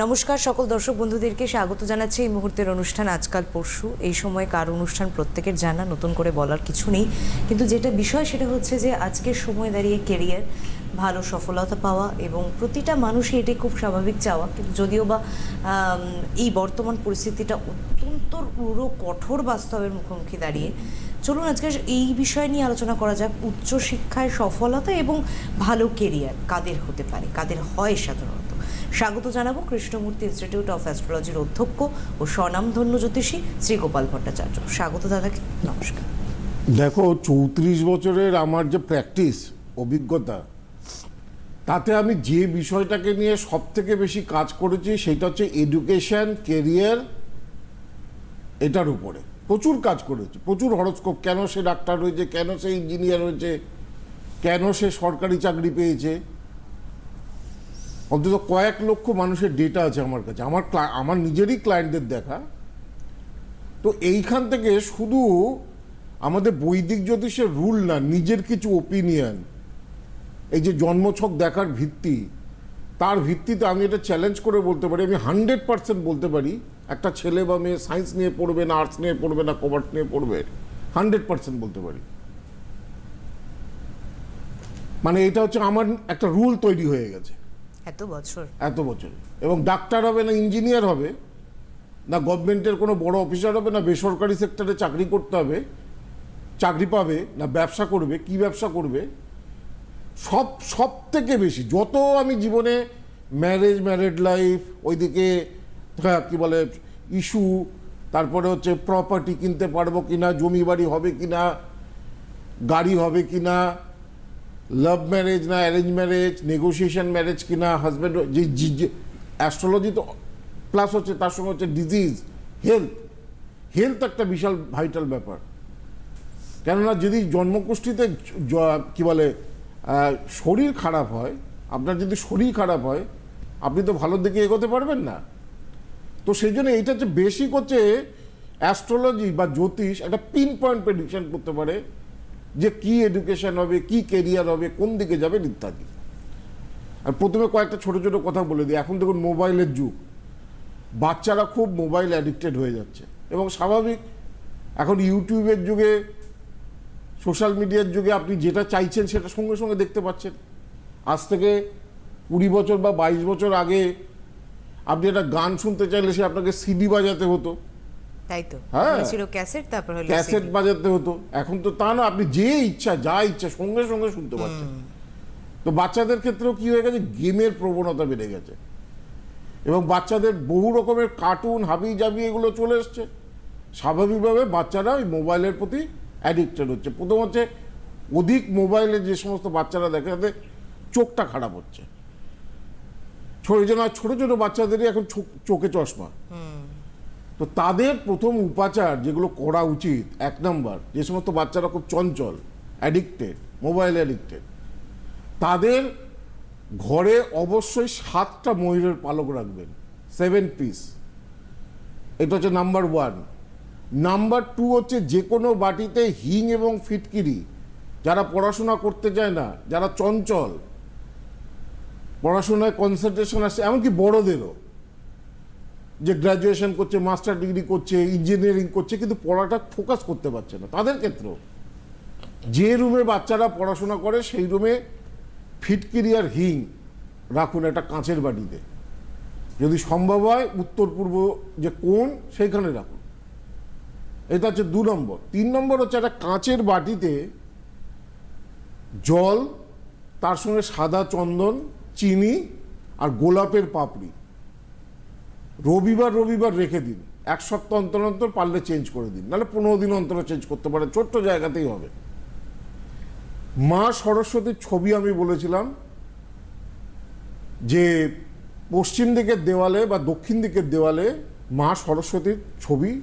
নমস্কার সকল দর্শক বন্ধুদেরকে, স্বাগত জানাচ্ছি এই মুহূর্তের অনুষ্ঠান আজকাল পরশু। এই সময় কার অনুষ্ঠান প্রত্যেকের জানা, নতুন করে বলার কিছু নেই। কিন্তু যেটা বিষয় সেটা হচ্ছে যে আজকের সময় দাঁড়িয়ে কেরিয়ার ভালো সফলতা পাওয়া এবং প্রতিটা মানুষই এটাই খুব স্বাভাবিক চাওয়া। কিন্তু যদিও বা এই বর্তমান পরিস্থিতিটা অত্যন্ত রূঢ়, কঠোর বাস্তবের মুখোমুখি দাঁড়িয়ে, চলুন আজকে এই বিষয় নিয়ে আলোচনা করা যাক। উচ্চশিক্ষায় সফলতা এবং ভালো কেরিয়ার কাদের হতে পারে, কাদের হয় সাধারণত? স্বাগত জানাব কৃষ্ণমূর্তি ইনস্টিটিউট অফ অ্যাস্ট্রোলজির অধ্যক্ষ ও স্বনামধন্য জ্যোতিষী শ্রী গোপাল ভট্টাচার্য। স্বাগত দাদাকে, নমস্কার। দেখো, চৌত্রিশ বছরের আমার যে প্র্যাকটিস অভিজ্ঞতা, তাতে আমি যে বিষয়টাকে নিয়ে সব থেকে বেশি কাজ করেছি সেটা হচ্ছে এডুকেশন কেরিয়ার এটার উপরে। প্রচুর কাজ করেছি, প্রচুর হরস্কোপ কেন সে ডাক্তার হয়েছে, কেন সে ইঞ্জিনিয়ার হয়েছে, কেন সে সরকারি চাকরি পেয়েছে অন্তত কয়েক লক্ষ মানুষের ডেটা আছে আমার কাছে। আমার আমার নিজেরই ক্লায়েন্টদের দেখা। তো এইখান থেকে শুধু আমাদের বৈদিক জ্যোতিষের রুল না, নিজের কিছু ওপিনিয়ন এই যে জন্মছক দেখার ভিত্তি, তার ভিত্তিতে আমি এটা চ্যালেঞ্জ করে বলতে পারি। আমি হান্ড্রেড পার্সেন্ট বলতে পারি, একটা ছেলে বা মেয়ে সায়েন্স নিয়ে পড়বে না আর্টস নিয়ে পড়বে না কমার্স নিয়ে পড়বে হান্ড্রেড পার্সেন্ট বলতে পারি। মানে এটা হচ্ছে আমার একটা রুল তৈরি হয়ে গেছে। এত বছর। এত বছর। এবং ডাক্তার হবে না ইঞ্জিনিয়ার হবে, না গভর্নমেন্টের কোনো বড় অফিসার হবে, না বেসরকারি সেক্টরে চাকরি করতে হবে, চাকরি পাবে, না ব্যবসা করবে, কি ব্যবসা করবে? সব সব থেকে বেশি, যত আমি জীবনে ম্যারেজ ম্যারেড লাইফ ওইদিকে হ্যাঁ কী বলে ইস্যু তারপরে হচ্ছে প্রপার্টি কিনতে পারব কিনা জমি বাড়ি হবে কিনা, গাড়ি হবে কিনা লাভ ম্যারেজ না অ্যারেঞ্জ ম্যারেজ নেগোসিয়েশন ম্যারেজ কিনা হাজব্যান্ড যে অ্যাস্ট্রোলজি তো প্লাস হচ্ছে, তার সঙ্গে হচ্ছে ডিজিজ হেলথ হেলথ একটা বিশাল ভাইটাল ব্যাপার। কেননা যদি জন্মকুষ্ঠিতে জ- কি বলে শরীর খারাপ হয়, আপনার যদি শরীর খারাপ হয়, আপনি তো ভালোর দিকে এগোতে পারবেন না। তো সেই জন্য এইটা হচ্ছে বেসিক হচ্ছে অ্যাস্ট্রোলজি বা জ্যোতিষ একটা পিন পয়েন্ট প্রেডিকশন করতে পারে যে কি এডুকেশন হবে, কি কেরিয়ার হবে, কোন দিকে যাবে ইত্যাদি। আর প্রথমে কয়েকটা ছোট ছোট কথা বলে দিই। এখন দেখুন মোবাইলের যুগ। বাচ্চারা খুব মোবাইল অ্যাডিক্টেড হয়ে যাচ্ছে। এবং স্বাভাবিক, এখন ইউটিউবের যুগে, সোশ্যাল মিডিয়ার যুগে আপনি যেটা চাইছেন সেটা সঙ্গে সঙ্গে দেখতে পাচ্ছেন। আজ থেকে কুড়ি বছর বা বাইশ বছর আগে আপনি একটা গান শুনতে চাইলে সে আপনাকে সিডি বাজাতে হতো। তাই তো? হ্যাঁ। ছিল ক্যাসেট তারপর হলো ক্যাসেট CD বাজাতে হতো। এখন তো তা না আপনি যে ইচ্ছা যা ইচ্ছা সঙ্গে সঙ্গে শুনতে পাচ্ছেন। তো বাচ্চাদের ক্ষেত্রেও কি হয়ে গেছে? গেমের প্রবণতা বেড়ে গেছে। এবং বাচ্চাদের বহু রকমের কার্টুন হাবি জাবি এগুলো চলে এসছে। স্বাভাবিকভাবে বাচ্চারা ওই মোবাইলের প্রতি অ্যাডিক্টেড হচ্ছে। প্রথম হচ্ছে অধিক মোবাইলে যে সমস্ত বাচ্চারা দেখে তাদের চোখটা খারাপ হচ্ছে। ছোট ছোট বাচ্চাদেরই এখন চোখে চশমা। তো তাদের প্রথম উপাচার যেগুলো করা উচিত, এক নাম্বার, যে সমস্ত বাচ্চারা খুব চঞ্চল অ্যাডিক্টেড মোবাইল অ্যাডিক্টেড তাদের ঘরে অবশ্যই সাতটা ময়ূরের পালক রাখবেন সেভেন পিস এটা হচ্ছে নাম্বার ওয়ান নাম্বার টু হচ্ছে যে কোনো বাটিতে হিং এবং ফিটকিরি, যারা পড়াশোনা করতে চায় না, যারা চঞ্চল, পড়াশোনায় কনসেন্ট্রেশন আসছে এমনকি বড়দেরও যে গ্র্যাজুয়েশন করছে মাস্টার ডিগ্রি করছে ইঞ্জিনিয়ারিং করছে, কিন্তু পড়াটা ফোকাস করতে পারছে না। তাদের ক্ষেত্রেও যে রুমে বাচ্চারা পড়াশোনা করে, সেই রুমে ফিটকিরি আর হিং রাখুন একটা কাঁচের বাটিতে। যদি সম্ভব হয়, উত্তর পূর্ব যে কোন সেইখানে রাখুন। এটা হচ্ছে দু নম্বর। তিন নম্বর হচ্ছে একটা কাঁচের বাটিতে জল, তার সঙ্গে সাদা চন্দন, চিনি আর গোলাপের পাপড়ি। রবিবার রবিবার রেখে দিন। এক সপ্তাহ অন্তর অন্তর পারলে চেঞ্জ করে দিন। নাহলে পনেরো দিন অন্তর চেঞ্জ করতে পারে ছোট্ট জায়গাতেই হবে। মা সরস্বতীর ছবি আমি বলেছিলাম যে, পশ্চিম দিকের দেওয়ালে বা দক্ষিণ দিকের দেওয়ালে মা সরস্বতীর ছবি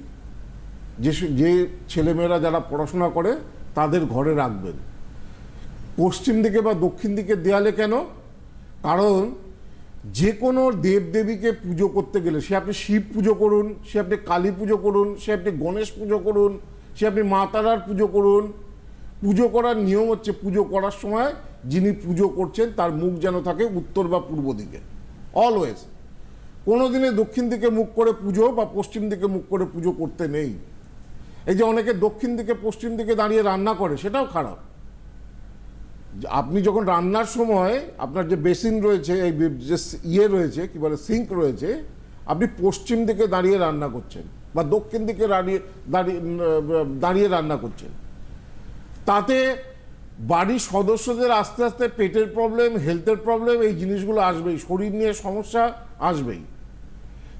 যে যে ছেলেমেয়েরা যারা পড়াশোনা করে, তাদের ঘরে রাখবেন। পশ্চিম দিকে বা দক্ষিণ দিকে দেয়ালে কেন? কারণ যে কোনো দেবদেবীকে পুজো করতে গেলে, সে আপনি শিব পুজো করুন, সে আপনি কালী পুজো করুন, সে আপনি গণেশ পুজো করুন, সে আপনি মা তারার পুজো করুন। পুজো করার নিয়ম হচ্ছে, পুজো করার সময় যিনি পুজো করছেন, তার মুখ যেন থাকে উত্তর বা পূর্ব দিকে অলওয়েজ কোনো দিনে দক্ষিণ দিকে মুখ করে পুজো বা পশ্চিম দিকে মুখ করে পুজো করতে নেই। এই যে অনেকে দক্ষিণ দিকে পশ্চিম দিকে দাঁড়িয়ে রান্না করে, সেটাও খারাপ। আপনি যখন রান্নার সময় আপনার যে বেসিন রয়েছে, এই যে ইয়ে রয়েছে, কি বলে, সিঙ্ক রয়েছে, আপনি পশ্চিম দিকে দাঁড়িয়ে রান্না করছেন বা দক্ষিণ দিকে দাঁড়িয়ে দাঁড়িয়ে দাঁড়িয়ে রান্না করছেন। তাতে বাড়ির সদস্যদের আস্তে আস্তে পেটের প্রবলেম, হেলথের প্রবলেম, এই জিনিসগুলো আসবেই, শরীর নিয়ে সমস্যা আসবেই।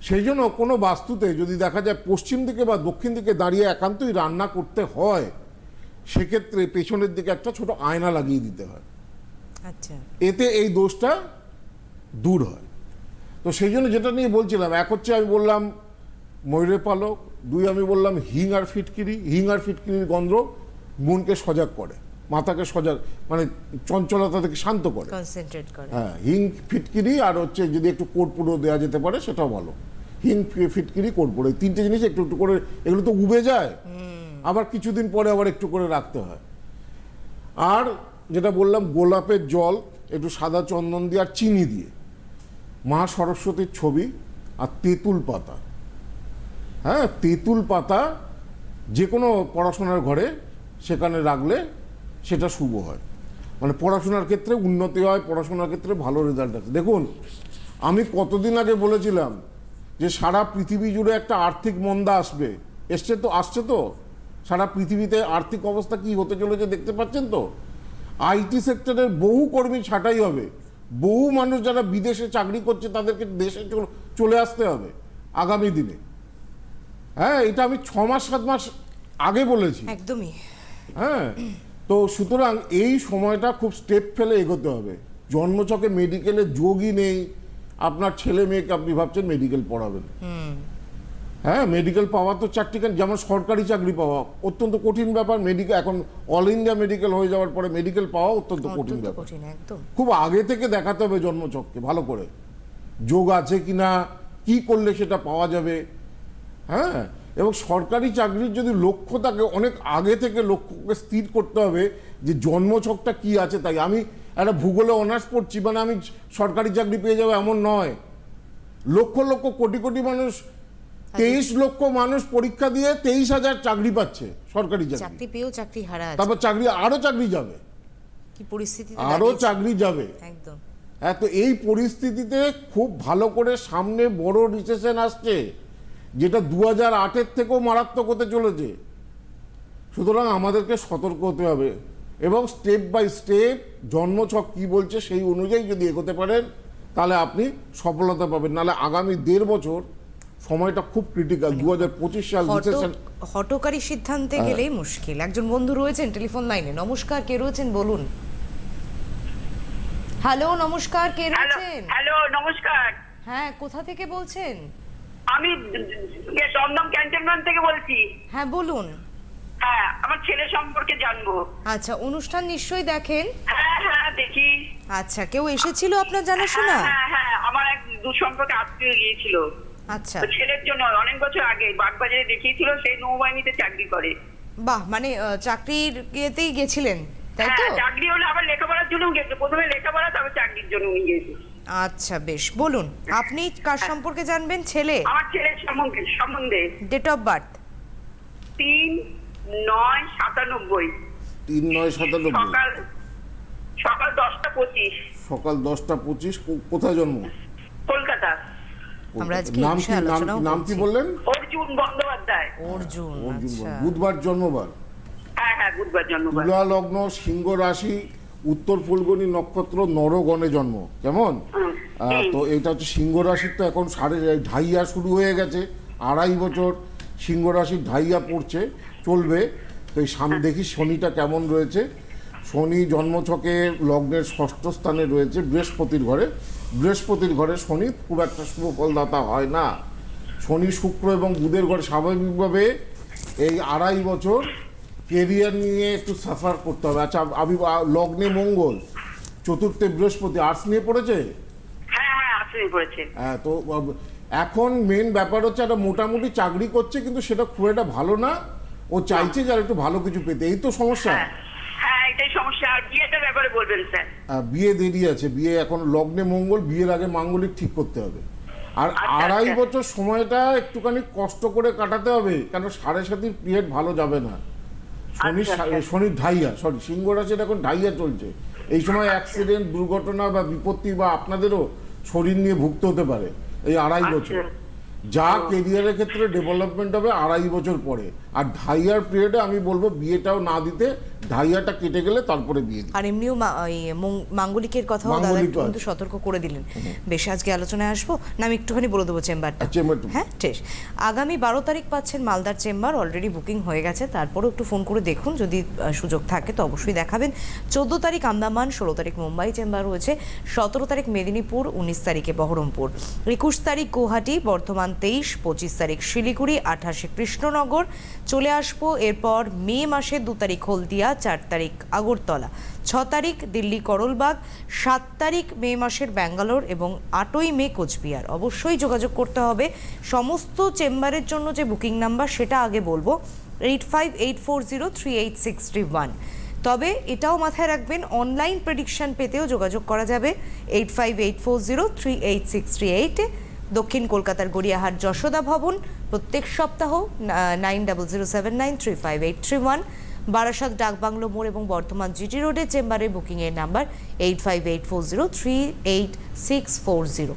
সেই জন্য কোনো বাস্তুতে যদি দেখা যায় পশ্চিম দিকে বা দক্ষিণ দিকে দাঁড়িয়ে একান্তই রান্না করতে হয় সেক্ষেত্রে পেছনের দিকে একটা ছোট আয়না লাগিয়ে দিতে হয়। আচ্ছা। এতে এই দোষটা দূর হয়। তো সেই জন্য যেটা নিয়ে বলছিলাম এক হচ্ছে আমি বললাম ময়ূরের পালক দুই আমি বললাম হিং আর ফিটকিরি হিং আর ফিটকিরির গন্ধ মনকে সজাগ করে মাথাকে সজাগ মানে চঞ্চলতা থেকে শান্ত করে। হ্যাঁ হিং ফিটকিরি আর হচ্ছে যদি একটু কর্পূরও দেওয়া যেতে পারে সেটাও ভালো। হিং ফিটকিরি কর্পূর এই তিনটে জিনিস একটু একটু করে এগুলো তো উবে যায়। আবার কিছুদিন পরে আবার একটু করে রাখতে হয়। আর যেটা বললাম, গোলাপের জল, একটু সাদা চন্দন দিয়ে আর চিনি দিয়ে। মা সরস্বতীর ছবি আর তেঁতুল পাতা। হ্যাঁ তেঁতুল পাতা যে কোনো পড়াশোনার ঘরে সেখানে রাখলে সেটা শুভ হয়। মানে পড়াশোনার ক্ষেত্রে উন্নতি হয়, পড়াশোনার ক্ষেত্রে ভালো রেজাল্ট আছে দেখুন, আমি কতদিন আগে বলেছিলাম যে সারা পৃথিবী জুড়ে একটা আর্থিক মন্দা আসবে। এসছে তো, আসছে তো? সারা পৃথিবীতে আর্থিক অবস্থা কি হতে চলেছে দেখতে পাচ্ছেন তো? আইটি সেক্টরের বহু কর্মী ছাঁটাই হবে। বহু মানুষ যারা বিদেশে চাকরি করছে তাদেরকে দেশে চলে আসতে হবে আগামী দিনে। হ্যাঁ এটা আমি ছ মাস সাত মাস আগে বলেছি। একদমই। হ্যাঁ তো সুতরাং এই সময়টা খুব স্টেপ ফেলে এগোতে হবে। জন্মছকে মেডিকেলে যোগই নেই। আপনার ছেলে মেয়েকে আপনি ভাবছেন মেডিকেল পড়াবেন। হ্যাঁ মেডিকেল পাওয়া তো চারটি যেমন সরকারি চাকরি পাওয়া অত্যন্ত কঠিন ব্যাপার মেডিকেল এখন অল ইন্ডিয়া মেডিকেল হয়ে যাওয়ার পরে মেডিকেল পাওয়া অত্যন্ত কঠিন ব্যাপার। খুব আগে থেকে দেখাতে হবে জন্মছককে ভালো করে। যোগ আছে কি না কি করলে সেটা পাওয়া যাবে? হ্যাঁ এবং সরকারি চাকরির যদি লক্ষ্য থাকে অনেক আগে থেকে লক্ষ্যকে স্থির করতে হবে যে জন্মছকটা কি আছে। তাই আমি একটা ভূগোলে অনার্স পড়ছি মানে আমি সরকারি চাকরি পেয়ে যাব এমন নয়। লক্ষ লক্ষ কোটি কোটি মানুষ তেইশ লক্ষ মানুষ পরীক্ষা দিয়ে তেইশ হাজার চাকরি পাচ্ছে সরকারি চাকরি। চাকরি পেয়েও চাকরি হারা তারপর চাকরি আরও চাকরি যাবে। কি পরিস্থিতি আরও চাকরি যাবে। একদম। হ্যাঁ তো এই পরিস্থিতিতে খুব ভালো করে সামনে বড় রিসেশন আসছে যেটা দু হাজার আটের থেকেও মারাত্মক হতে চলেছে। সুতরাং আমাদেরকে সতর্ক হতে হবে এবং স্টেপ বাই স্টেপ জন্মছক কি বলছে সেই অনুযায়ী যদি এগোতে পারেন তাহলে আপনি সফলতা পাবেন। নাহলে আগামী দেড় বছর সময়টা খুব ক্রিটিক্যাল দু হাজার পঁচিশ সাল রিসেশন হটকারী সিদ্ধান্তে গেলেই মুশকিল। একজন বন্ধু রয়েছেন টেলিফোন লাইনে নমস্কার কে রয়েছেন বলুন? হ্যালো নমস্কার কে রয়েছেন? হ্যালো নমস্কার। হ্যাঁ কোথা থেকে বলছেন? আমি ইয়ে দমদম ক্যান্টনমেন্ট থেকে বলছি। হ্যাঁ বলুন। হ্যাঁ আমার ছেলে সম্পর্কে জানব। আচ্ছা অনুষ্ঠান নিশ্চয়ই দেখেন? হ্যাঁ হ্যাঁ দেখি। আচ্ছা কেউ এসেছিল আপনার জানাশোনা? হ্যাঁ হ্যাঁ হ্যাঁ আমার এক দূর সম্পর্কে আত্মীয় গিয়েছিল। আচ্ছা। তো ছেলের জন্য অনেক বছর আগে বাগবাজারে দেখিয়েছিল সেই নৌবাহিনীতে চাকরি করে। বাহ মানে চাকরির ইয়েতেই গেছিলেন তাই তো? হ্যাঁ চাকরি হলে আবার লেখাপড়ার জন্য গেছে। প্রথমে লেখাপড়া তবে চাকরির জন্য উনি গেছে। আচ্ছা বেশ। বলুন আপনি কার সম্পর্কে জানবেন ছেলে? আমার ছেলের সম্বন্ধে সম্বন্ধে। ডেট অফ বার্থ তিন নয় সাতানব্বই। তিন নয় সাতানব্বই। সকাল সকাল দশটা পঁচিশ। সকাল দশটা পঁচিশ কোথায় জন্ম? কলকাতা। আমরা আজকে নাম কি নাম। বললেন? অর্জুন বন্দ্যোপাধ্যায়। অর্জুন আচ্ছা। বুধবার জন্মবার। হ্যাঁ হ্যাঁ বুধবার জন্মবার। তুলা লগ্ন সিংহ রাশি উত্তর ফুলগনি নক্ষত্র নরগণে জন্ম। কেমন? তো এটা হচ্ছে সিংহ রাশির তো এখন সাড়ে ঢাইয়া শুরু হয়ে গেছে আড়াই বছর সিংহ রাশির ঢাইয়া পড়ছে চলবে। তো এই সামনে দেখি শনিটা কেমন রয়েছে। শনি জন্মছকে লগ্নের ষষ্ঠ স্থানে রয়েছে বৃহস্পতির ঘরে। বৃহস্পতির ঘরে শনি খুব একটা শুভ ফলদাতা হয় না। শনি শুক্র এবং বুধের ঘরে স্বাভাবিকভাবে এই আড়াই বছর কেরিয়ার নিয়ে একটু সাফার করতে হবে। আচ্ছা আমি লগ্নে মঙ্গল চতুর্থে বৃহস্পতি আর্টস নিয়ে পড়েছে? হ্যাঁ হ্যাঁ আসলে পড়েছে। হ্যাঁ তো এখন মেন ব্যাপার হচ্ছে একটা মোটামুটি চাকরি করছে কিন্তু সেটা খুব একটা ভালো না। ও চাইছে যে আর একটু ভালো কিছু পেতে। এই তো সমস্যা। হ্যাঁ হ্যাঁ এটাই সমস্যা। আর বিয়েটার ব্যাপারে বলবেন স্যার? বিয়ে দেরি আছে বিয়ে এখন লগ্নে মঙ্গল বিয়ের আগে মাঙ্গলিক ঠিক করতে হবে। আর আচ্ছা, আড়াই আচ্ছা। বছর সময়টা একটুখানি কষ্ট করে কাটাতে হবে কেন সাড়ে সাতির পিরিয়ড ভালো যাবে না। শনি আচ্ছা। শনি ঢাইয়া সরি সিংহ রাশির এখন ঢাইয়া চলছে। এই সময় অ্যাক্সিডেন্ট দুর্ঘটনা বা বিপত্তি বা আপনাদেরও শরীর নিয়ে ভুগতে হতে পারে এই আড়াই। বছর। যা কেরিয়ারের ক্ষেত্রে ডেভেলপমেন্ট হবে আড়াই বছর পরে। আর ঢাইয়ার পিরিয়ডে আমি বলব বিয়েটাও না দিতে ঢাইয়াটা কেটে গেলে তারপরে বিয়ে আর এমনিও মাঙ্গলিকের কথাও দাদা। কিন্তু সতর্ক করে দিলেন। বেশ আজকে আলোচনায় আসব। না আমি একটুখানি বলে দেবো চেম্বারটা। চেম্বারটা। হ্যাঁ ঠিক আগামী বারো তারিখ পাচ্ছেন মালদার চেম্বার। অলরেডি বুকিং হয়ে গেছে। তারপরেও একটু ফোন করে দেখুন। যদি সুযোগ থাকে তো অবশ্যই দেখাবেন। চোদ্দ তারিখ আন্দামান ষোলো তারিখ মুম্বাই চেম্বার রয়েছে। সতেরো তারিখ মেদিনীপুর উনিশ তারিখে বহরমপুর। একুশ তারিখ গুয়াহাটি বর্ধমান তেইশ পঁচিশ তারিখ শিলিগুড়ি আঠাশে কৃষ্ণনগর। চলে আসব এরপর মে মাসের দু তারিখ হলদিয়া। চার তারিখ আগরতলা, ছ তারিখ দিল্লি করলবাগ, সাত তারিখ মে মাসের ব্যাঙ্গালোর এবং আটই মে কোচবিহার। অবশ্যই যোগাযোগ করতে হবে। সমস্ত চেম্বারের জন্য যে বুকিং নাম্বার সেটা আগে বলব eight five eight four zero three eight six three one তবে এটাও মাথায় রাখবেন অনলাইন প্রেডিকশন পেতেও যোগাযোগ করা যাবে eight five eight four zero three eight six three এইটে দক্ষিণ কলকাতার গড়িয়াহাট যশোদা ভবন প্রত্যেক সপ্তাহ nine double zero seven nine three five eight three one Barasat Dakbungalow মোড় এবং বর্তমান জিটি রোডের চেম্বারে বুকিংয়ের number eight five eight four zero three eight six four zero.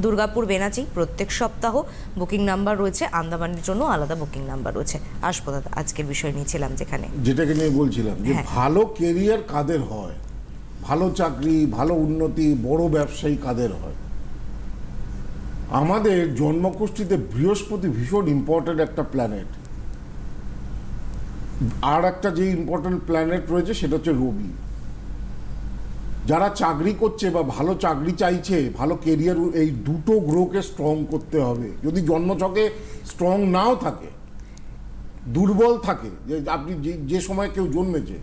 Durgapur Benachi প্রত্যেক সপ্তাহ বুকিং নাম্বার রয়েছে। আন্দামানের জন্য আলাদা বুকিং নাম্বার রয়েছে। আসব দাদা আজকের বিষয় নিয়েছিলাম যেখানে। যেটাকে নিয়ে বলছিলাম যে হ্যাঁ। ভালো কেরিয়ার কাদের হয়? ভালো চাকরি ভালো উন্নতি বড় ব্যবসায়ী কাদের হয়? আমাদের জন্মকুষ্ঠিতে বৃহস্পতি ভীষণ ইম্পর্ট্যান্ট একটা প্ল্যানেট আর একটা যে ইম্পর্ট্যান্ট প্ল্যানেট রয়েছে সেটা হচ্ছে রবি। যারা চাকরি করছে বা ভালো চাকরি চাইছে, ভালো কেরিয়ার এই দুটো গ্রহকে স্ট্রং করতে হবে। যদি জন্মছকে স্ট্রং নাও থাকে, দুর্বল থাকে, যে আপনি যে যে সময় কেউ জন্মেছে,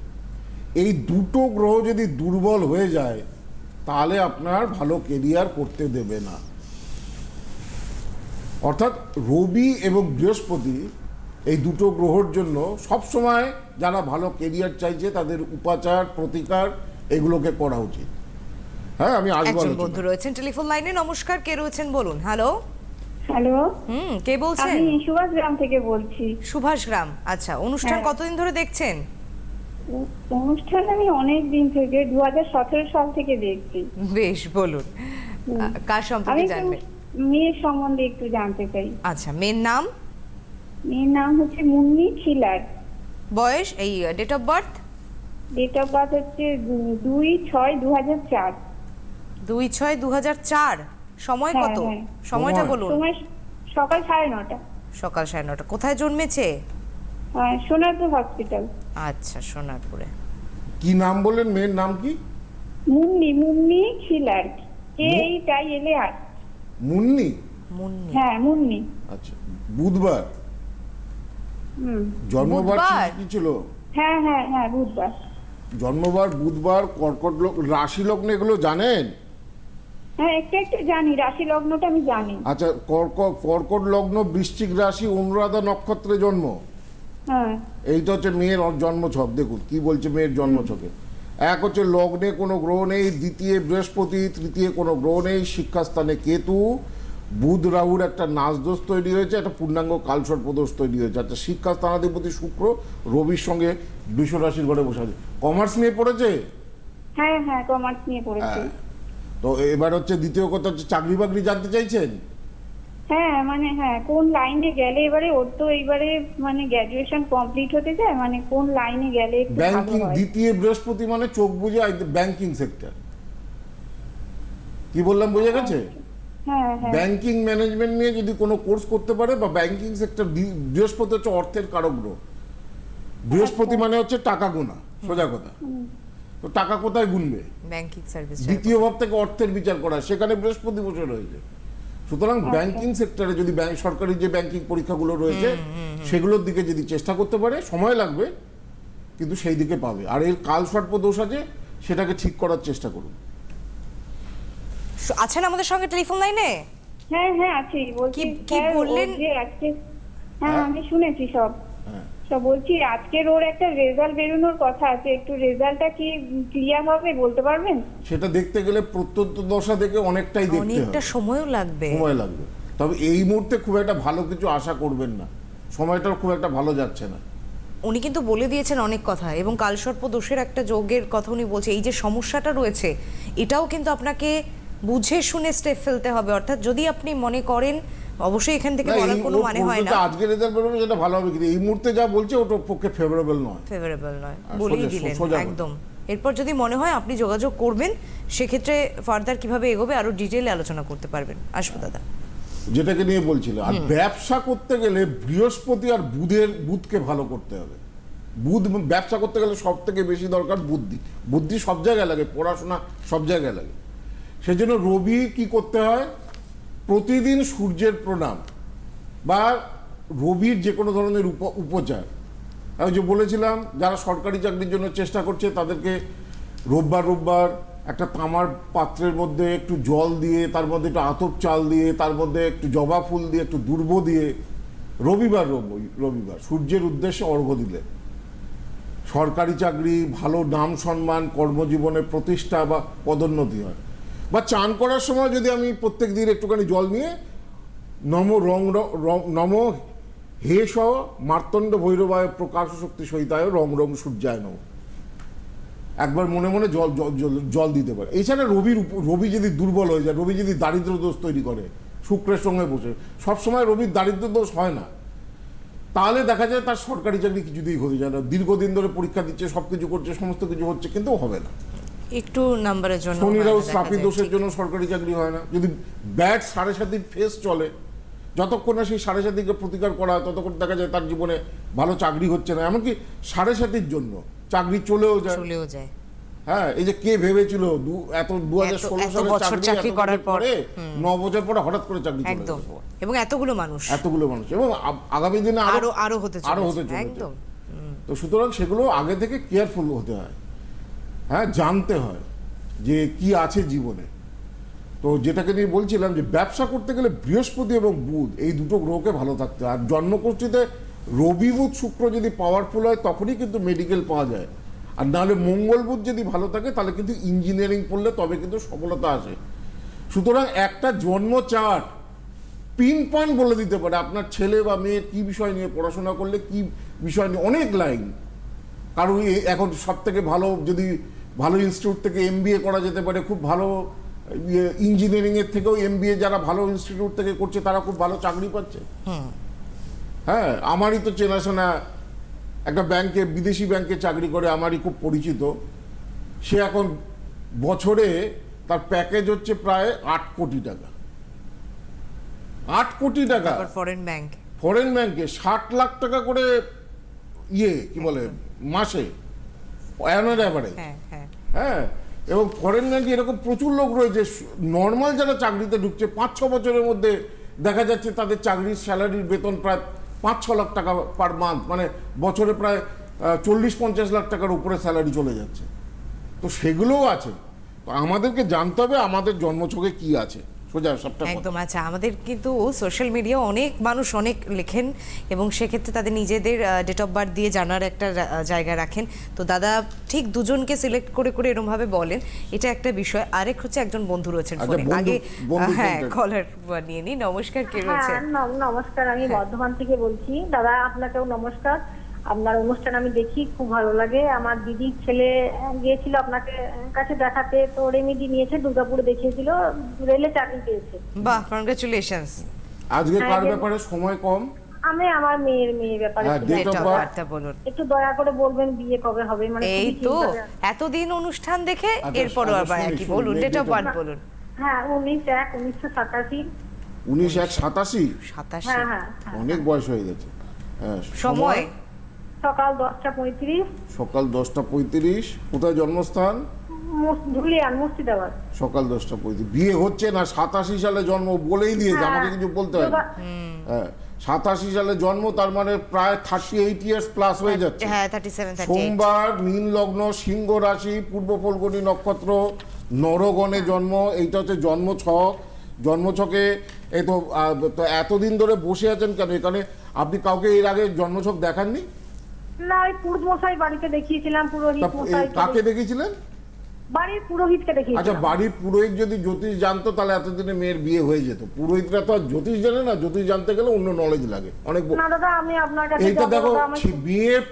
এই দুটো গ্রহ যদি দুর্বল হয়ে যায়, তাহলে আপনার ভালো কেরিয়ার করতে দেবে না। অর্থাৎ রবি এবং বৃহস্পতি এই দুটো গ্রহর জন্য সব সময় যারা ভালো কেরিয়ার চাইছে তাদের উপাচার প্রতিকার এগুলোকে করা উচিত। হ্যাঁ আমি আসব একজন বন্ধু রয়েছেন টেলিফোন লাইনে। নমস্কার কে রয়েছেন বলুন? হ্যালো? হ্যালো? হুম কে বলছেন? আমি সুভাষ গ্রাম থেকে বলছি। সুভাষ গ্রাম আচ্ছা। অনুষ্ঠান হ্যাঁ। কতদিন ধরে দেখছেন? অনুষ্ঠান আমি অনেক দিন থেকে দু হাজার সতেরো সাল থেকে দেখছি। বেশ বলুন। কার সম্পর্কে জানবেন? মেয়ের সম্বন্ধে একটু জানতে চাই। আচ্ছা মেয়ের নাম? মেয়ের নাম হচ্ছে মুন্নি খিলার। বয়স? এই date of birth date of birth হচ্ছে দুই ছয় দু হাজার চার। দুই ছয় দু হাজার চার? সময় হ্যাঁ, কত? হ্যাঁ। সময়টা বলুন। সময় সকাল সাড়ে নটা। সকাল সাড়ে নটা। কোথায় জন্মেছে? সোনারপুর হসপিটাল। আচ্ছা সোনারপুরে। কি নাম বললেন? মেয়ের নাম কি? Munni Munni Khilar. K H I L R Munni? Munni. হ্যাঁ মুন্নি। আচ্ছা বুধবার? জন্মবার কি ছিল? হ্যাঁ হ্যাঁ হ্যাঁ বুধবার। জন্মবার বুধবার কর্কট রাশি লগ্ন এগুলো জানেন? হ্যাঁ একটু একটু জানি। রাশি লগ্নটা আমি জানি। আচ্ছা কর্ক কর্কট লগ্ন বৃশ্চিক রাশি অনুরাধা নক্ষত্রে জন্ম? হ্যাঁ। এইটা হচ্ছে মেয়ের অ- জন্মছক। দেখুন কি বলছে মেয়ের জন্মছকে? এক হচ্ছে লগ্নে কোনো গ্রহ নেই দ্বিতীয় বৃহস্পতি তৃতীয় কোনো গ্রহ নেই শিক্ষাস্থানে কেতু বুধ রাহুর একটা নাচদোষ তৈরি হয়েছে একটা পূর্ণাঙ্গ কালসর্পদোষ তৈরি হয়েছে। একটা শিক্ষাস্থানাধিপতি শুক্র রবির সঙ্গে বৃষ রাশির ঘরে বসে আছে। কমার্স নিয়ে পড়েছে? হ্যাঁ হ্যাঁ কমার্স নিয়ে পড়েছি। হ্যাঁ। তো এবার হচ্ছে দ্বিতীয় কথা হচ্ছে চাকরি বাকরি জানতে চাইছেন? হ্যাঁ মানে হ্যাঁ কোন লাইনে গেলে এবারে ওর তো এইবারে মানে গ্র্যাজুয়েশন কমপ্লিট হতে যায় মানে কোন লাইনে গেলে ব্যাংকিং দ্বিতীয় বৃহস্পতি মানে চোখ বুঝে ব্যাংকিং সেক্টর কি বললাম বোঝা গেছে? ব্যাংকিং ম্যানেজমেন্ট নিয়ে যদি কোনো কোর্স করতে পারে বা ব্যাংকিং সেক্টর বৃহস্পতি হচ্ছে অর্থের কারক গ্রহ। বৃহস্পতি মানে হচ্ছে টাকা গোনা সোজা কথা। তো টাকা কোথায় গুনবে? ব্যাংকিং সার্ভিস দ্বিতীয় ভাব থেকে অর্থের বিচার করা সেখানে বৃহস্পতি বসে রয়েছে। সুতরাং ব্যাংকিং সেক্টরে যদি ব্যাংক সরকারি যে ব্যাংকিং পরীক্ষাগুলো রয়েছে সেগুলোর দিকে যদি চেষ্টা করতে পারে সময় লাগবে কিন্তু সেই দিকে পাবে। আর এর কাল দোষ আছে সেটাকে ঠিক করার চেষ্টা করুন। আছেন আমাদের সঙ্গে টেলিফোন লাইনে? হ্যাঁ হ্যাঁ আছি। বলছি কি- কি স্যার, বললেন? ওর যে আজকে হ্যাঁ আমি শুনেছি সব। হ্যাঁ। সব বলছি আজকের ওর একটা রেজাল্ট বেরোনোর কথা আছে। একটু রেজাল্টটা কি ক্লিয়ার হবে বলতে পারবেন? সেটা দেখতে গেলে প্রত্যন্ত দশা থেকে অনেকটাই দেখতে অনেকটা হবে। সময়ও লাগবে। সময় লাগবে। তবে এই মুহূর্তে খুব একটা ভালো কিছু আশা করবেন না। সময়টা খুব একটা ভালো যাচ্ছে না। উনি কিন্তু বলে দিয়েছেন অনেক কথা এবং কালসর্প দোষের একটা যোগের কথা উনি বলছে। এই যে সমস্যাটা রয়েছে এটাও কিন্তু আপনাকে বুঝে শুনে স্টেপ ফেলতে হবে। অর্থাৎ যদি আপনি মনে করেন অবশ্যই এখান থেকে বলার কোনো মানে হয় না। আজকে রেজাল্ট বেরোবে সেটা ভালো হবে কিন্তু এই মুহূর্তে যা বলছে ওটা পক্ষে ফেভারেবল নয়। ফেভারেবল নয়। বলেই দিলেন একদম। এরপর যদি মনে হয় আপনি যোগাযোগ করবেন সেক্ষেত্রে ফার্দার কীভাবে এগোবে আরও ডিটেলে আলোচনা করতে পারবেন। আসব দাদা। যেটাকে নিয়ে বলছিল আর ব্যবসা করতে গেলে বৃহস্পতি আর বুধের বুধকে ভালো করতে হবে। বুধ ব্যবসা করতে গেলে সব থেকে বেশি দরকার বুদ্ধি। বুদ্ধি সব জায়গায় লাগে পড়াশোনা সব জায়গায় লাগে। সেজন্য রবি কি করতে হয়? প্রতিদিন সূর্যের প্রণাম বা রবির যে কোনো ধরনের উপ- উপচার। আমি যে বলেছিলাম, যারা সরকারি চাকরির জন্য চেষ্টা করছে, তাদেরকে রোববার রোববার একটা তামার পাত্রের মধ্যে একটু জল দিয়ে, তার মধ্যে একটু আতপ চাল দিয়ে, তার মধ্যে একটু জবা ফুল দিয়ে, একটু দুর্ব দিয়ে, রবিবার রব- রবিবার, সূর্যের উদ্দেশ্যে অর্ঘ্য দিলে। সরকারি চাকরি, ভালো নাম সম্মান, কর্মজীবনে প্রতিষ্ঠা বা পদোন্নতি হয়। বা চান করার সময় যদি আমি প্রত্যেক দিন একটুখানি জল নিয়ে নম রং নম হে সহ মার্তণ্ড ভৈরবায় প্রকাশ শক্তি সহিতায় রং রং সূর্যায় নম। একবার মনে মনে জল, জল- দিতে পারে। এছাড়া রবির রবি যদি দুর্বল হয়ে যায়, রবি যদি দারিদ্র দোষ তৈরি করে, শুক্রের সঙ্গে বসে, সবসময় রবির দারিদ্র দোষ হয় না। তাহলে দেখা যায় তার সরকারি চাকরি কিছুতেই হতে যায় না। দীর্ঘদিন ধরে পরীক্ষা দিচ্ছে সব কিছু করছে, সমস্ত কিছু হচ্ছে, কিন্তু হবে না। একটু নাম্বারের জন্য শনিরাও শ্রাপি দোষের জন্য সরকারি চাকরি হয় না। যদি ব্যাট সাড়ে সাতির ফেস চলে যতক্ষণ না সেই সাড়ে সাতিকে প্রতিকার করা হয় ততক্ষণ দেখা যায় তার জীবনে ভালো চাকরি হচ্ছে না। এমনকি সাড়ে সাতির জন্য চাকরি চলেও যায়। চলেও যায়। হ্যাঁ এই যে কে ভেবেছিল দু- এত দু হাজার ষোলো সালে চাকরি করার পর। ন বছর পরে হঠাৎ করে চাকরি একদম। এবং এতগুলো মানুষ। এতগুলো মানুষ। এবং আগামী দিনে আরও আরও আরও হতে আরও হতে চলেছে। একদম। তো সুতরাং সেগুলো আগে থেকে কেয়ারফুল হতে হয়। হ্যাঁ জানতে হয় যে কি আছে জীবনে। তো যেটাকে নিয়ে বলছিলাম যে ব্যবসা করতে গেলে বৃহস্পতি এবং বুধ, এই দুটো গ্রহকে ভালো থাকতে আর জন্মকোষ্ঠীতে রবি, বুধ, শুক্র যদি পাওয়ারফুল হয়, তখনই কিন্তু মেডিকেল পাওয়া যায়। আর নাহলে মঙ্গল, বুধ যদি ভালো থাকে, তাহলে কিন্তু ইঞ্জিনিয়ারিং পড়লে তবে কিন্তু সফলতা আসে। সুতরাং একটা জন্ম চার্ট পিন পয়েন্ট বলে দিতে পারে। আপনার ছেলে বা মেয়ের কি বিষয় নিয়ে পড়াশোনা করলে, কি বিষয় নিয়ে, অনেক লাইন। কারণ এখন সব থেকে ভালো যদি ভালো ইনস্টিটিউট থেকে এম করা যেতে পারে খুব ভালো ইঞ্জিনিয়ারিংয়ের থেকেও এম যারা ভালো ইনস্টিটিউট থেকে করছে তারা খুব ভালো চাকরি পাচ্ছে। হ্যাঁ আমারই তো চেনাশোনা একটা ব্যাংকে বিদেশি ব্যাংকে চাকরি করে আমারই খুব পরিচিত। সে এখন বছরে তার প্যাকেজ হচ্ছে প্রায় আট কোটি টাকা। আট কোটি টাকা। ফরেন ব্যাংক ফরেন ব্যাংকে ষাট লাখ টাকা করে ইয়ে কি বলে মাসে অ্যানের অ্যাভারেজ হ্যাঁ এবং ফরেন ব্যাংকে এরকম প্রচুর লোক রয়েছে নর্মাল যারা চাকরিতে ঢুকছে পাঁচ ছ বছরের মধ্যে দেখা যাচ্ছে তাদের চাকরির স্যালারির বেতন প্রায় পাঁচ ছ লাখ টাকা পার মান্থ মানে বছরে প্রায় চল্লিশ পঞ্চাশ লাখ টাকার উপরে স্যালারি চলে যাচ্ছে। তো সেগুলোও আছে। তো আমাদেরকে জানতে হবে আমাদের জন্মছকে কি আছে। সোজা সবটা একদম আচ্ছা আমাদের কিন্তু সোশ্যাল মিডিয়া অনেক মানুষ অনেক লেখেন এবং সেক্ষেত্রে তাদের নিজেদের ডেট অফ বার্থ দিয়ে জানার একটা জায়গা রাখেন। তো দাদা ঠিক দুজনকে সিলেক্ট করে করে এরকম ভাবে বলেন এটা একটা বিষয়। আরেক হচ্ছে একজন বন্ধু রয়েছেন আচ্ছা, ফোনে আগে হ্যাঁ। কলার নিয়ে নি নমস্কার কে রয়েছে? হ্যাঁ নমস্কার আমি বর্ধমান থেকে বলছি। দাদা আপনাকেও নমস্কার। আপনার অনুষ্ঠান আমি দেখি খুব ভালো লাগে। আমার দিদির ছেলে গিয়েছিল আপনাকে কাছে দেখাতে তো রেমিডি নিয়েছে দুর্গাপুরে দেখিয়েছিল রেলে চাকরি পেয়েছে। বাহ কনগ্রাচুলেশনস আজকে কার হ্যাঁ, ব্যাপারে সময় কম? আমি আমার মেয়ের মেয়ে ব্যাপারে হ্যাঁ, একটু দয়া করে বলবেন বিয়ে কবে হবে? মানে এই তো। এতদিন অনুষ্ঠান দেখে আচ্ছা, এরপরও আচ্ছা, আবার একই বলুন ডেট অফ বার্থ বলুন। হ্যাঁ উনিশ এক উনিশশো সাতাশি। উনিশ এক সাতাশি? সাতাশি। হ্যাঁ। অনেক বয়স হয়ে গেছে। হ্যাঁ, সময়? সকাল দশটা পঁয়ত্রিশ। সকাল দশটা পঁয়ত্রিশ কোথায় জন্মস্থান? ধুলিয়ান মুর্শিদাবাদ। সকাল দশটা পঁয়ত্রিশ। বিয়ে হচ্ছে না সাতাশি সালে জন্ম বলেই দিয়েছে হ্যাঁ। আমাকে কিছু বলতে হয় হ্যাঁ সাতাশি সালে জন্ম তার মানে প্রায় থার্টি এইট ইয়ার্স প্লাস হয়ে যাচ্ছে। হ্যাঁ সোমবার মীন লগ্ন সিংহ রাশি পূর্ব ফলগুনি নক্ষত্র নরগণে জন্ম এইটা হচ্ছে জন্ম ছক জন্ম ছকে এই আহ, তো এতদিন ধরে বসে আছেন কেন? এখানে আপনি কাউকে এর আগে জন্মছক দেখাননি? না ওই পুরোহিত মশাই বাড়িতে দেখিয়েছিলাম তা পুরোহিত মশাই কাকে দেখেছিলেন বাড়ির পুরোহিতকে আচ্ছা বাড়ির পুরোহিত যদি জ্যোতিষ জানতো তাহলে এতদিনে মেয়ের বিয়ে হয়ে যেত। পুরোহিতরা তো আর জ্যোতিষ জানে না জ্যোতিষ জানতে গেলে অন্য নলেজ লাগে। অনেক না দাদা আমি আপনার কাছে এইটা দেখো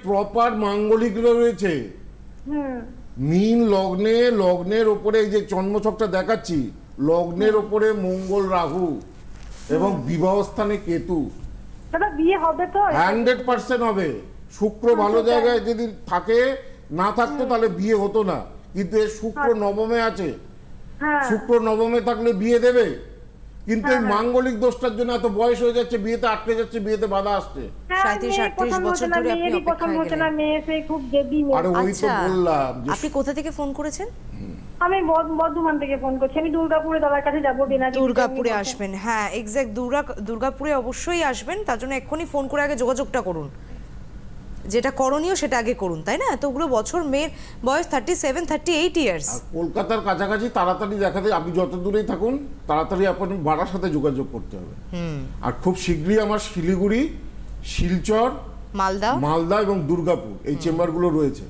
প্রপার মাঙ্গলিক রয়েছে। হুম। মীন লগ্নে লগ্নের ওপরে এই যে জন্মছকটা দেখাচ্ছি লগ্নের ওপরে মঙ্গল রাহু এবং বিবাহ স্থানে কেতু। দাদা বিয়ে হবে তো? হান্ড্রেড পার্সেন্ট হবে। শুক্র ভালো জায়গায় যদি থাকে না থাকতো তাহলে বিয়ে হতো না। কিন্তু এর শুক্র নবমে আছে। হ্যাঁ। শুক্র নবমে থাকলে বিয়ে দেবে। কিন্তু এই মাঙ্গলিক দোষটার জন্য এত বয়স হয়ে যাচ্ছে বিয়েতে আটকে যাচ্ছে বিয়েতে বাধা আসছে। হ্যাঁ, 37, মেয়ে 38 পছন্দ বছর হচ্ছে না, ধরে আপনি মেয়েরই পছন্দ অপেক্ষায় হচ্ছে না, গেলেন। মেয়ে সেই খুব জেদি মেয়ে। আরে ওই তো আচ্ছা বললাম আপনি কোথা থেকে ফোন করেছেন? আমি বর্ধ- বর্ধমান থেকে ফোন করছি। আমি দুর্গাপুরে দাদার কাছে যাব দুর্গাপুরে আসবেন হ্যাঁ এক্স্যাক্ট দুর্গা দুর্গাপুরে অবশ্যই আসবেন। তার জন্য এক্ষুনি ফোন করে আগে যোগাযোগটা করুন। যেটা করণীয় সেটা আগে করুন তাই না? এতগুলো বছর মেয়ের বয়স thirty seven thirty eight years কলকাতার কাছাকাছি তাড়াতাড়ি দেখাতে আপনি যত দূরেই থাকুন তাড়াতাড়ি আপনি ভাড়ার সাথে যোগাযোগ করতে হবে। আর খুব শীঘ্রই আমার শিলিগুড়ি শিলচর মালদা। মালদা এবং দুর্গাপুর এই চেম্বারগুলো রয়েছে।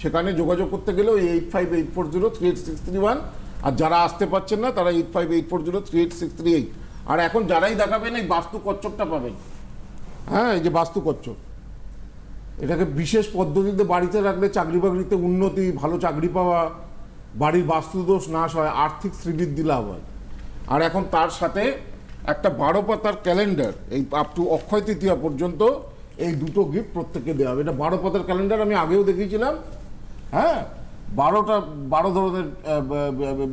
সেখানে যোগাযোগ করতে গেলে ওই eight five eight four zero three eight six three one আর যারা আসতে পারছেন না তারা eight five eight four zero three eight six three eight আর এখন যারাই দেখাবেন এই বাস্তু কচ্ছপটা পাবেন। হ্যাঁ এই যে বাস্তু কচ্ছপ। এটাকে বিশেষ পদ্ধতিতে বাড়িতে রাখলে চাকরি বাকরিতে উন্নতি, ভালো চাকরি পাওয়া, বাড়ির বাস্তুদোষ নাশ হয়, আর্থিক শ্রীবৃদ্ধি লাভ হয়। আর এখন তার সাথে একটা বারো পাতার ক্যালেন্ডার, এই আপ টু অক্ষয় তৃতীয়া পর্যন্ত এই দুটো গিফট প্রত্যেককে দেওয়া হবে। এটা বারো পাতার ক্যালেন্ডার আমি আগেও দেখিয়েছিলাম হ্যাঁ? বারোটা বারো ধরনের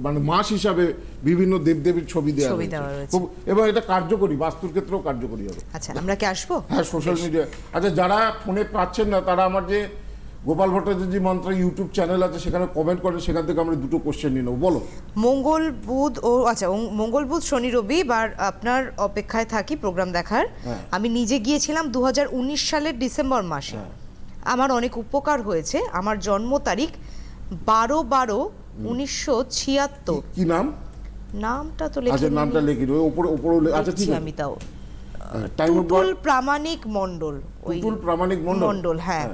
মানে মাস হিসাবে বিভিন্ন দেবদেবীর ছবি দেওয়া খুব এবং এটা কার্যকরী বাস্তুর ক্ষেত্রেও কার্যকরী হবে। আচ্ছা আমরা কি আসব? হ্যাঁ সোশ্যাল মিডিয়া আচ্ছা যারা ফোনে পাচ্ছেন না তারা আমার যে গোপাল ভট্টাচার্য মন্ত্র ইউটিউব চ্যানেল আছে সেখানে কমেন্ট করে সেখান থেকে আমরা দুটো কোশ্চেন নিয়ে নেব। বলো। মঙ্গল বুধ ও আচ্ছা মঙ্গল বুধ শনি রবি বার আপনার অপেক্ষায় থাকি প্রোগ্রাম দেখার। হ্যাঁ। আমি নিজে গিয়েছিলাম দু হাজার উনিশ সালের ডিসেম্বর মাসে। হ্যাঁ। আমার অনেক উপকার হয়েছে। আমার জন্ম তারিখ বারো বারো উনিশশো ছিয়াত্তর। কি নাম? নামটা তো আচ্ছা লেখি নামটা লিখি ওই উপরে উপরে আচ্ছা ঠিক আমি তাও। টুটুল প্রামাণিক মণ্ডল টুটুল প্রামাণিক মণ্ডল। মণ্ডল হ্যাঁ।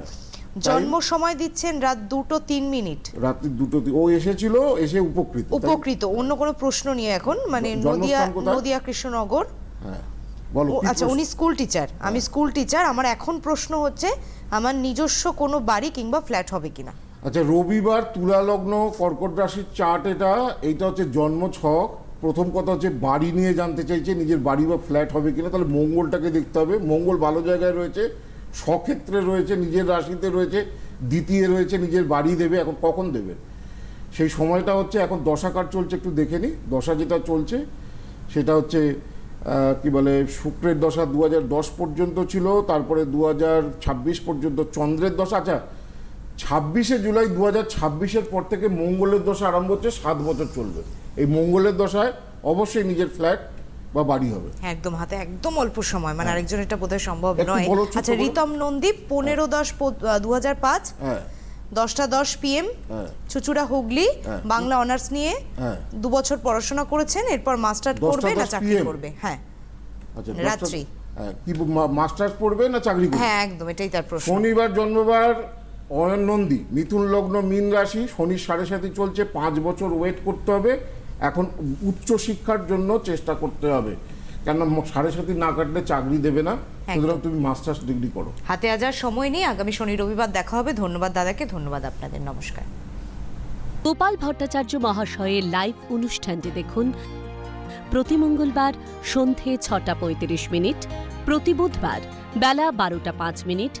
জন্ম সময় দিচ্ছেন রাত দুটো তিন মিনিট। রাত্রি দুটো ও এসেছিল এসে উপকৃত উপকৃত অন্য কোনো প্রশ্ন নিয়ে এখন মানে নদিয়া? নদিয়া কৃষ্ণনগর। হ্যাঁ আচ্ছা উনি স্কুল টিচার আমি স্কুল টিচার আমার এখন প্রশ্ন হচ্ছে আমার নিজস্ব কোনো বাড়ি কিংবা ফ্ল্যাট হবে কিনা? আচ্ছা রবিবার তুলা লগ্ন কর্কট রাশির চার্ট এটা, এইটা হচ্ছে জন্ম ছক প্রথম কথা হচ্ছে বাড়ি নিয়ে জানতে চাইছে, নিজের বাড়ি বা ফ্ল্যাট হবে কিনা, তাহলে মঙ্গলটাকে দেখতে হবে। মঙ্গল ভালো জায়গায় রয়েছে স্বক্ষেত্রে রয়েছে, নিজের রাশিতে রয়েছে, দ্বিতীয় রয়েছে, নিজের বাড়ি দেবে, এখন কখন দেবে? সেই সময়টা হচ্ছে, এখন দশাকার চলছে, একটু দেখে নিই। দশা যেটা চলছে, সেটা হচ্ছে কি বলে, শুক্রের দশা দু হাজার দশ পর্যন্ত ছিল, তারপরে দু হাজার ছাব্বিশ পর্যন্ত চন্দ্রের দশা। আচ্ছা ছাব্বিশে জুলাই দু হাজার ছাব্বিশের পর থেকে মঙ্গলের দশা আরম্ভ হচ্ছে সাত বছর চলবে। এই মঙ্গলের দশায় অবশ্যই নিজের ফ্ল্যাট বা বাড়ি হবে। হ্যাঁ, একদম হাতে একদম অল্প সময় মানে আরেকজন এটা বোধহয় সম্ভব নয়। আচ্ছা রিতম নন্দীপ পনেরো দশ দু হাজার পাঁচ হ্যাঁ। দশটা দশ পিএম হ্যাঁ। চুচুড়া হুগলি হ্যাঁ। বাংলা অনার্স নিয়ে হ্যাঁ। দু বছর পড়াশোনা করেছেন এরপর মাস্টার করবে না চাকরি করবে। হ্যাঁ। আচ্ছা রাত্রি। হ্যাঁ কি মাস্টার্স পড়বে না চাকরি করবে? হ্যাঁ একদম এটাই তার প্রশ্ন। শনিবার জন্মবার অয়ন নন্দী মিথুন লগ্ন মিন রাশি শনির সাড়ে সাথে চলছে পাঁচ বছর ওয়েট করতে হবে। এখন উচ্চ শিক্ষার জন্য চেষ্টা করতে হবে। কেন সাড়ে সাথে না কাটলে চাকরি দেবে না। সুতরাং তুমি মাস্টার্স ডিগ্রি করো। হাতে আজ আর সময় নেই। আগামী শনি রবিবার দেখা হবে। ধন্যবাদ দাদাকে। ধন্যবাদ আপনাদের। নমস্কার। গোপাল ভট্টাচার্য মহাশয়ের লাইভ অনুষ্ঠানটি দেখুন প্রতি মঙ্গলবার সন্ধে ছটা পঁয়ত্রিশ মিনিট প্রতি বুধবার বেলা বারোটা পাঁচ মিনিট